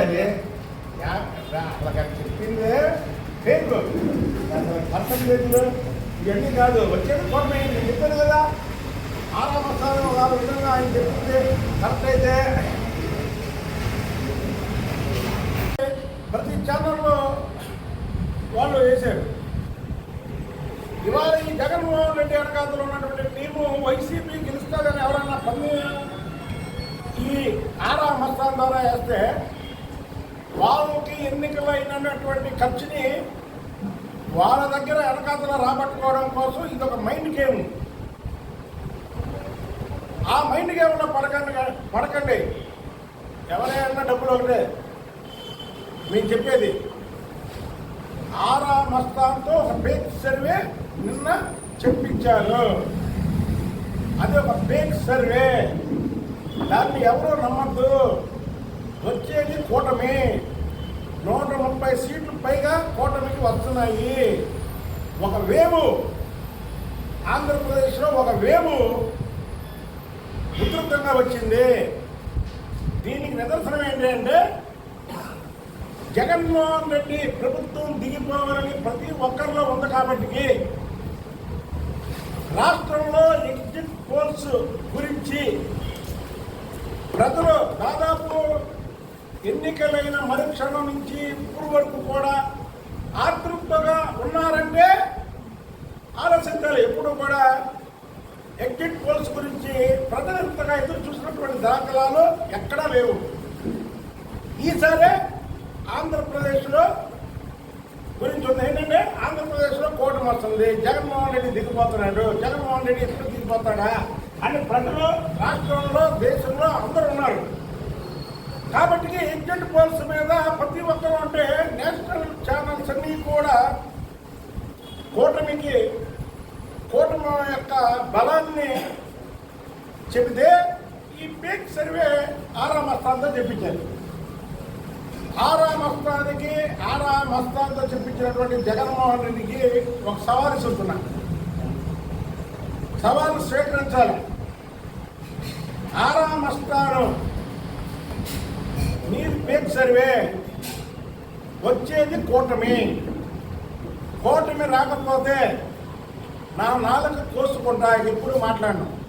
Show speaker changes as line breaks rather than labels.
ఏంటది అలా చెప్పింది. ఫేక్ పర్సంటేజ్లు ఇవన్నీ కాదు. వచ్చేది కోటమే నేను చెప్పాను కదా. ఆరా స్థానం ఆ విధంగా ఆయన చెప్పింది. కరెక్ట్ అయితే ప్రతి ఛానల్లో వాళ్ళు వేశారు. ఇవాళ ఈ జగన్మోహన్ రెడ్డి వెనకాతలో ఉన్నటువంటి టీము వైసీపీ గెలుస్తుందని ఎవరన్నా పన్ను ఈ ఆరా మస్తాన్ ద్వారా వేస్తే వాళ్ళకి ఎన్నికలైనటువంటి ఖర్చుని వాళ్ళ దగ్గర వెనకాతల రాబట్టుకోవడం కోసం ఇది ఒక మైండ్ గేమ్. ఆ మైండ్ గేమ్లో పడకండి పడకండి. ఎవరైనా డబ్బులు ఒకటే. మేము చెప్పేది ఆరా మస్తాన్తో ఒక ఫేక్ సర్వే నిన్న చెప్పించారు. అది ఒక ఫేక్ సర్వే. దాన్ని ఎవరు నమ్మద్దు. వచ్చేది కూటమి. నూట ముప్పై సీట్లు పైగా కూటమికి వస్తున్నాయి. ఒక వేవు ఆంధ్రప్రదేశ్లో ఒక వేవు ఉధృతంగా వచ్చింది. దీనికి నిదర్శనం ఏంటి అంటే జగన్మోహన్ రెడ్డి ప్రభుత్వం దిగిపోవాలని ప్రతి ఒక్కరిలో ఉంది కాబట్టి రాష్ట్రంలో ఎగ్జిట్ పోల్స్ గురించి ప్రజలు ఎన్నికలైన మరుక్షణం నుంచి ఇప్పుడు వరకు కూడా ఆతృప్తగా ఉన్నారంటే ఆలోచించాలి ఎప్పుడు కూడా ఎగ్జిట్ పోల్స్ గురించి ప్రజలంతగా ఎదురు చూసినటువంటి దాఖలాలు ఎక్కడా లేవు. ఈసారి ఆంధ్రప్రదేశ్లో గురించి ఉంది. ఏంటంటే ఆంధ్రప్రదేశ్లో కూటమి వస్తుంది. జగన్మోహన్ రెడ్డి దిగిపోతున్నాడు. జగన్మోహన్ రెడ్డి ఎక్కడ దిగిపోతాడా అని ప్రజలు రాష్ట్రంలో దేశంలో అందరూ ఉన్నారు. కాబట్టి ఎగ్జిట్ పోల్స్ మీద ప్రతి ఒక్కరు అంటే నేషనల్ ఛానల్స్ అన్నీ కూడా కూటమికి కూటమి యొక్క బలాన్ని చెబితే ఈ పేక్ సర్వే ఆరా మస్తాన్తో చెప్పించారు. ఆరా మస్తానికి ఆరా మస్తాన్తో చెప్పించినటువంటి జగన్మోహన్ రెడ్డికి ఒక సవాలు చెప్తున్నా సవాలు స్వీకరించాలి. ఆరా మస్తాను మీరు పేక్ సర్వే. వచ్చేది కూటమి. కూటమి రాకపోతే నా నాలుగు కోసుకుంటా ఎప్పుడు మాట్లాడినాం.